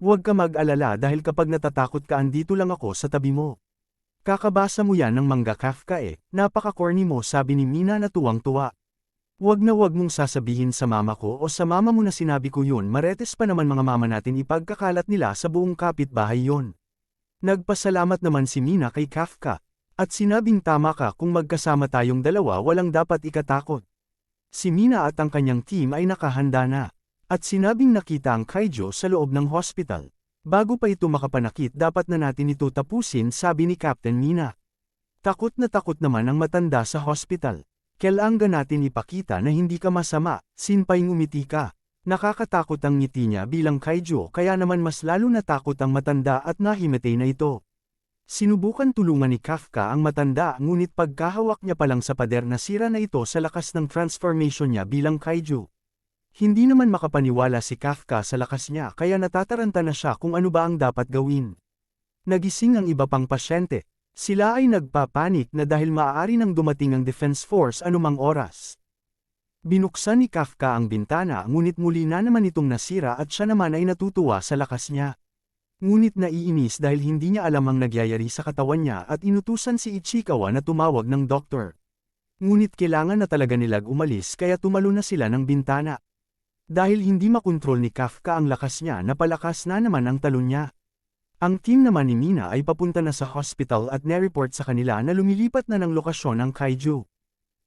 Huwag ka mag-alala dahil kapag natatakot ka andito lang ako sa tabi mo. Kakabasa mo yan ng manga Kafka eh, napaka-corny mo sabi ni Mina na tuwang-tuwa. Huwag na huwag mong sasabihin sa mama ko o sa mama mo na sinabi ko yun maretes pa naman mga mama natin ipagkakalat nila sa buong kapitbahay yon. Nagpasalamat naman si Mina kay Kafka. At sinabing tama ka kung magkasama tayong dalawa walang dapat ikatakot. Si Mina at ang kanyang team ay nakahanda na. At sinabing nakita ang Kaijo sa loob ng hospital. Bago pa ito makapanakit dapat na natin ito tapusin sabi ni Captain Mina. Takot na takot naman ang matanda sa hospital. Kailangan natin ipakita na hindi ka masama, sinpay ngumiti ka. Nakakatakot ang ngiti niya bilang Kaijo kaya naman mas lalo natakot ang matanda at nahimatay na ito. Sinubukan tulungan ni Kafka ang matanda ngunit pagkahawak niya palang sa pader na sira na ito sa lakas ng transformation niya bilang Kaiju. Hindi naman makapaniwala si Kafka sa lakas niya kaya natataranta na siya kung ano ba ang dapat gawin. Nagising ang iba pang pasyente. Sila ay nagpapanik na dahil maaari nang dumating ang Defense Force anumang oras. Binuksan ni Kafka ang bintana ngunit muli na naman itong nasira at siya naman ay natutuwa sa lakas niya. Ngunit naiinis dahil hindi niya alam ang nagyayari sa katawan niya at inutusan si Ichikawa na tumawag ng doktor. Ngunit kailangan na talaga nilag umalis kaya tumalo na sila ng bintana. Dahil hindi makontrol ni Kafka ang lakas niya napalakas na naman ang talon niya. Ang team naman ni Mina ay papunta na sa hospital at nereport sa kanila na lumilipat na ng lokasyon ang kaiju.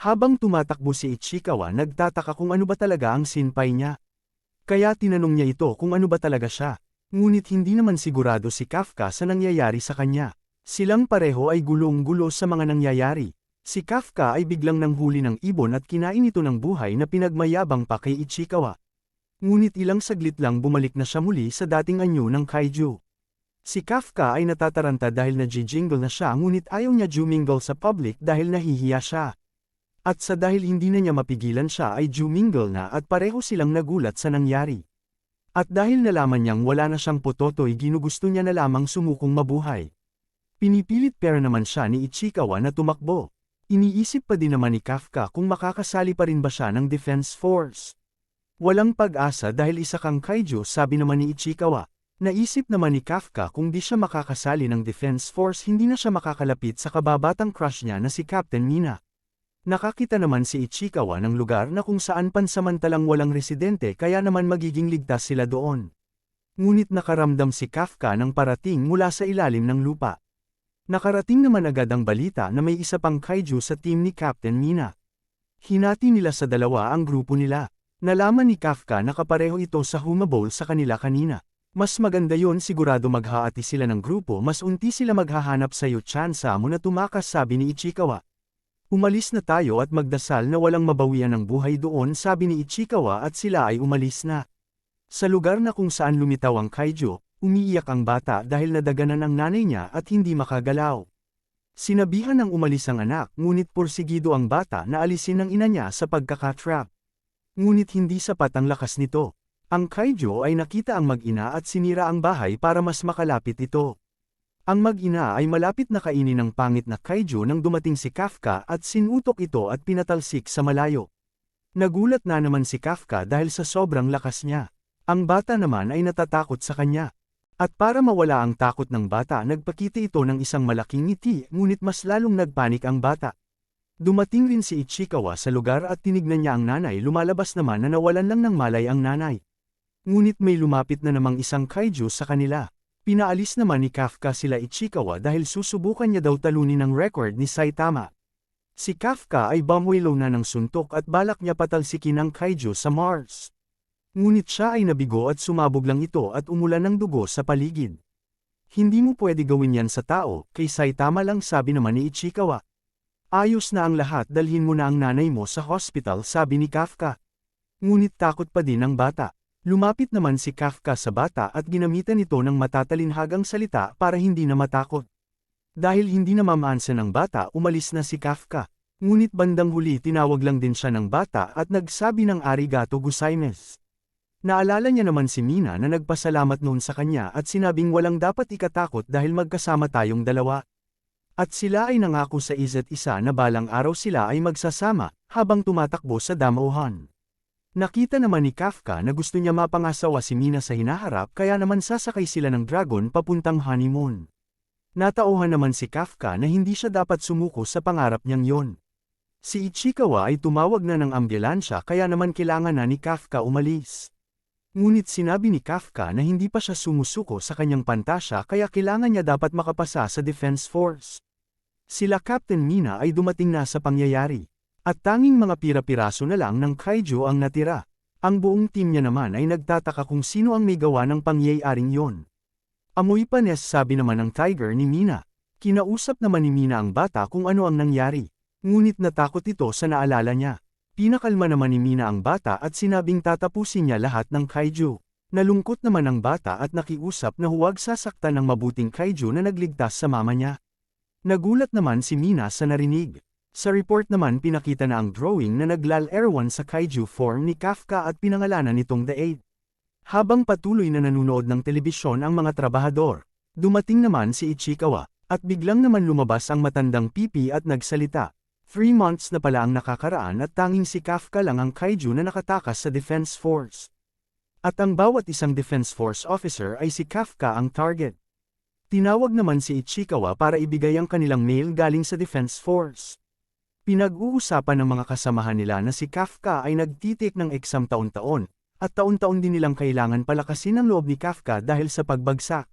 Habang tumatakbo si Ichikawa nagtataka kung ano ba talaga ang sinpay niya. Kaya tinanong niya ito kung ano ba talaga siya. Ngunit hindi naman sigurado si Kafka sa nangyayari sa kanya. Silang pareho ay gulong-gulo sa mga nangyayari. Si Kafka ay biglang nanghuli ng ibon at kinain ito ng buhay na pinagmayabang pa kay Ichikawa. Ngunit ilang saglit lang bumalik na siya muli sa dating anyo ng kaiju. Si Kafka ay natataranta dahil na-jingle na siya ngunit ayaw niya jumingle sa public dahil nahihiya siya. At sa dahil hindi na niya mapigilan siya ay jumingle na at pareho silang nagulat sa nangyari. At dahil nalaman niyang wala na siyang pototoy ginugusto niya na lamang sumukong mabuhay. Pinipilit pera naman siya ni Ichikawa na tumakbo. Iniisip pa din naman ni Kafka kung makakasali pa rin ba siya ng Defense Force. Walang pag-asa dahil isa kang kaiju sabi naman ni Ichikawa. Naisip naman ni Kafka kung di siya makakasali ng Defense Force hindi na siya makakalapit sa kababatang crush niya na si Captain Mina. Nakakita naman si Ichikawa ng lugar na kung saan pansamantalang walang residente kaya naman magiging ligtas sila doon. Ngunit nakaramdam si Kafka ng parating mula sa ilalim ng lupa. Nakarating naman agad ang balita na may isa pang kaiju sa team ni Captain Mina. Hinati nila sa dalawa ang grupo nila. Nalaman ni Kafka na kapareho ito sa humabol sa kanila kanina. Mas maganda yon sigurado maghaati sila ng grupo mas unti sila maghahanap sa iyo tsansa mo na tumakas sabi ni Ichikawa. Umalis na tayo at magdasal na walang mabawian ng buhay doon sabi ni Ichikawa at sila ay umalis na. Sa lugar na kung saan lumitaw ang kaiju, umiiyak ang bata dahil nadaganan ang nanay niya at hindi makagalaw. Sinabihan ng umalis ang anak ngunit porsigido ang bata na alisin ng ina niya sa pagkakatrap. Ngunit hindi sapat ang lakas nito. Ang Kaijo ay nakita ang mag-ina at sinira ang bahay para mas makalapit ito. Ang mag-ina ay malapit na kainin ng pangit na Kaijo nang dumating si Kafka at sinutok ito at pinatalsik sa malayo. Nagulat na naman si Kafka dahil sa sobrang lakas niya. Ang bata naman ay natatakot sa kanya. At para mawala ang takot ng bata nagpakita ito ng isang malaking ngiti ngunit mas lalong nagpanik ang bata. Dumating rin si Ichikawa sa lugar at tinignan niya ang nanay lumalabas naman na nawalan lang ng malay ang nanay. Ngunit may lumapit na namang isang kaiju sa kanila. Pinaalis naman ni Kafka sila Ichikawa dahil susubukan niya daw talunin ang record ni Saitama. Si Kafka ay bumwilo na ng suntok at balak niya patalsikin ang kaiju sa Mars. Ngunit siya ay nabigo at sumabog lang ito at umulan ng dugo sa paligid. Hindi mo pwede gawin yan sa tao, kay Saitama lang sabi naman ni Ichikawa. Ayos na ang lahat dalhin mo na ang nanay mo sa hospital sabi ni Kafka. Ngunit takot pa din ang bata. Lumapit naman si Kafka sa bata at ginamitan ito ng matatalinhagang salita para hindi na matakot. Dahil hindi na mamansan ng bata umalis na si Kafka. Ngunit bandang huli tinawag lang din siya ng bata at nagsabi ng arigato gozaimasu. Naalala niya naman si Mina na nagpasalamat noon sa kanya at sinabing walang dapat ikatakot dahil magkasama tayong dalawa. At sila ay nangako sa isa't isa na balang araw sila ay magsasama, habang tumatakbo sa damuhan. Nakita naman ni Kafka na gusto niya mapangasawa si Mina sa hinaharap kaya naman sasakay sila ng dragon papuntang honeymoon. Natauhan naman si Kafka na hindi siya dapat sumuko sa pangarap niyang yon. Si Ichikawa ay tumawag na ng ambulansya kaya naman kailangan na ni Kafka umalis. Ngunit sinabi ni Kafka na hindi pa siya sumusuko sa kanyang pantasya kaya kailangan niya dapat makapasa sa Defense Force. Sila Captain Mina ay dumating na sa pangyayari. At tanging mga pira-piraso na lang ng kaiju ang natira. Ang buong team niya naman ay nagtataka kung sino ang may gawa ng pangyayaring yon. Amoy panes sabi naman ng tiger ni Mina. Kinausap naman ni Mina ang bata kung ano ang nangyari. Ngunit natakot ito sa naalala niya. Pinakalma naman ni Mina ang bata at sinabing tatapusin niya lahat ng kaiju. Nalungkot naman ang bata at nakiusap na huwag sasaktan ng mabuting kaiju na nagligtas sa mama niya. Nagulat naman si Mina sa narinig. Sa report naman pinakita na ang drawing na naglal-erwan sa kaiju form ni Kafka at pinangalanan nitong The Eight. Habang patuloy na nanunood ng telebisyon ang mga trabahador, dumating naman si Ichikawa, at biglang naman lumabas ang matandang pipi at nagsalita. Three months na pala ang nakakaraan at tanging si Kafka lang ang kaiju na nakatakas sa Defense Force. At ang bawat isang Defense Force officer ay si Kafka ang target. Tinawag naman si Ichikawa para ibigay ang kanilang mail galing sa Defense Force. Pinag-uusapan ng mga kasamahan nila na si Kafka ay nagtitik ng exam taon-taon, at taon-taon din nilang kailangan palakasin ang loob ni Kafka dahil sa pagbagsak.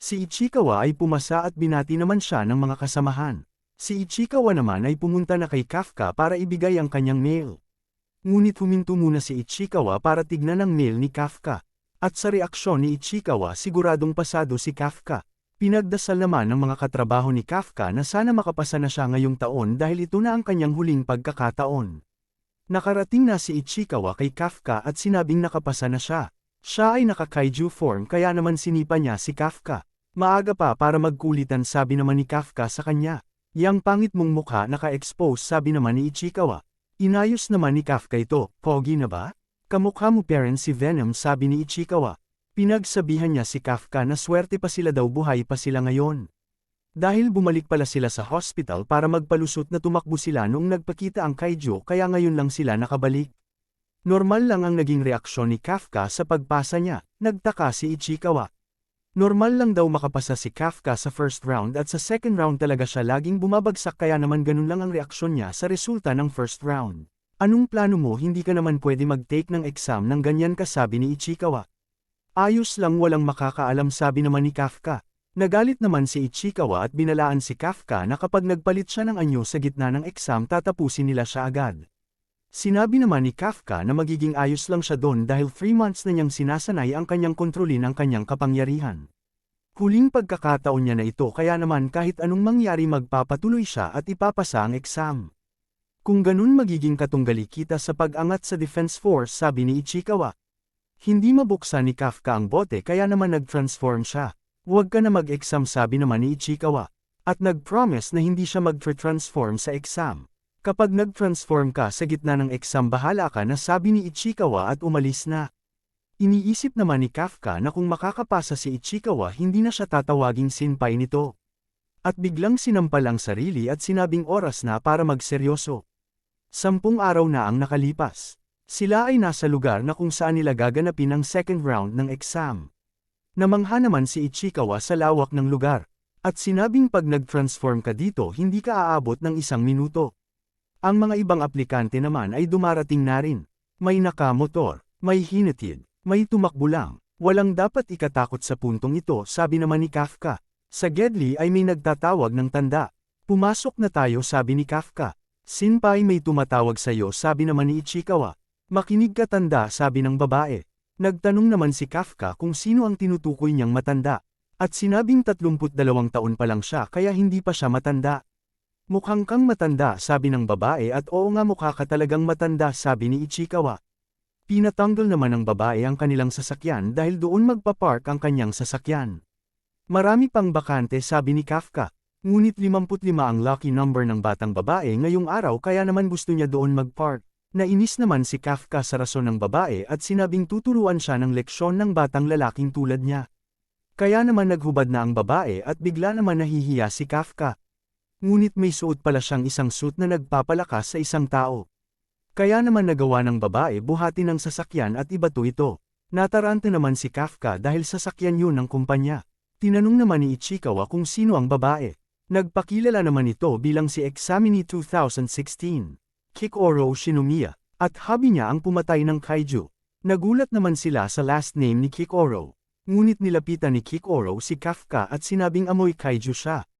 Si Ichikawa ay pumasa at binati naman siya ng mga kasamahan. Si Ichikawa naman ay pumunta na kay Kafka para ibigay ang kanyang mail. Ngunit huminto muna si Ichikawa para tignan ang mail ni Kafka. At sa reaksyon ni Ichikawa siguradong pasado si Kafka. Pinagdasal naman ng mga katrabaho ni Kafka na sana makapasa na siya ngayong taon dahil ito na ang kanyang huling pagkakataon. Nakarating na si Ichikawa kay Kafka at sinabing nakapasa na siya. Siya ay naka-kaiju form kaya naman sinipa niya si Kafka. Maaga pa para magkulitan sabi naman ni Kafka sa kanya. Yang pangit mong mukha naka-expose sabi naman ni Ichikawa. Inayos naman ni Kafka ito, pogi na ba? Kamukha mo parent si Venom sabi ni Ichikawa. Pinagsabihan niya si Kafka na swerte pa sila daw buhay pa sila ngayon. Dahil bumalik pala sila sa hospital para magpalusot na tumakbo sila noong nagpakita ang kaiju kaya ngayon lang sila nakabalik. Normal lang ang naging reaksyon ni Kafka sa pagpasa niya, nagtaka si Ichikawa. Normal lang daw makapasa si Kafka sa first round at sa second round talaga siya laging bumabagsak kaya naman ganun lang ang reaksyon niya sa resulta ng first round. Anong plano mo hindi ka naman pwede mag-take ng exam ng ganyan kasabi ni Ichikawa. Ayos lang walang makakaalam sabi naman ni Kafka. Nagalit naman si Ichikawa at binalaan si Kafka na kapag nagpalit siya ng anyo sa gitna ng exam tatapusin nila siya agad. Sinabi naman ni Kafka na magiging ayos lang siya doon dahil 3 months na niyang sinasanay ang kanyang kontrolin ang kanyang kapangyarihan. Huling pagkakataon niya na ito kaya naman kahit anong mangyari magpapatuloy siya at ipapasa ang exam. Kung ganun magiging katunggali kita sa pag-angat sa Defense Force sabi ni Ichikawa. Hindi mabuksan ni Kafka ang bote kaya naman nag-transform siya. Huwag ka na mag-exam sabi naman ni Ichikawa. At nag-promise na hindi siya mag-transform sa exam. Kapag nag-transform ka sa gitna ng exam bahala ka na sabi ni Ichikawa at umalis na. Iniisip naman ni Kafka na kung makakapasa si Ichikawa hindi na siya tatawaging sinpay nito. At biglang sinampal ang sarili at sinabing oras na para magseryoso. Sampung araw na ang nakalipas. Sila ay nasa lugar na kung saan nila gaganapin ang second round ng exam. Namangha naman si Ichikawa sa lawak ng lugar, at sinabing pag nag-transform ka dito hindi ka aabot ng isang minuto. Ang mga ibang aplikante naman ay dumarating na rin. May nakamotor, may hinatid, may tumakbo lang. Walang dapat ikatakot sa puntong ito sabi naman ni Kafka. Sa Gedli ay may nagtatawag ng tanda. Pumasok na tayo sabi ni Kafka. Sinpay may tumatawag sa iyo sabi naman ni Ichikawa. Makinig ka tanda sabi ng babae. Nagtanong naman si Kafka kung sino ang tinutukoy niyang matanda. At sinabing 32 taon pa lang siya kaya hindi pa siya matanda. Mukhang kang matanda sabi ng babae at oo nga mukha ka talagang matanda sabi ni Ichikawa. Pinatanggal naman ng babae ang kanilang sasakyan dahil doon magpapark ang kanyang sasakyan. Marami pang bakante sabi ni Kafka. Ngunit 55 ang lucky number ng batang babae ngayong araw kaya naman gusto niya doon magpark. Nainis naman si Kafka sa rason ng babae at sinabing tuturuan siya ng leksyon ng batang lalaking tulad niya. Kaya naman naghubad na ang babae at bigla naman nahihiya si Kafka. Ngunit may suot pala siyang isang suit na nagpapalakas sa isang tao. Kaya naman nagawa ng babae buhati ng sasakyan at ibato ito. Nataranta naman si Kafka dahil sasakyan yun ng kumpanya. Tinanong naman ni Ichikawa kung sino ang babae. Nagpakilala naman ito bilang si Examini 2016. Kikoro Shinomiya. At habi niya ang pumatay ng kaiju. Nagulat naman sila sa last name ni Kikoro. Ngunit nilapitan ni Kikoro si Kafka at sinabing amoy kaiju siya.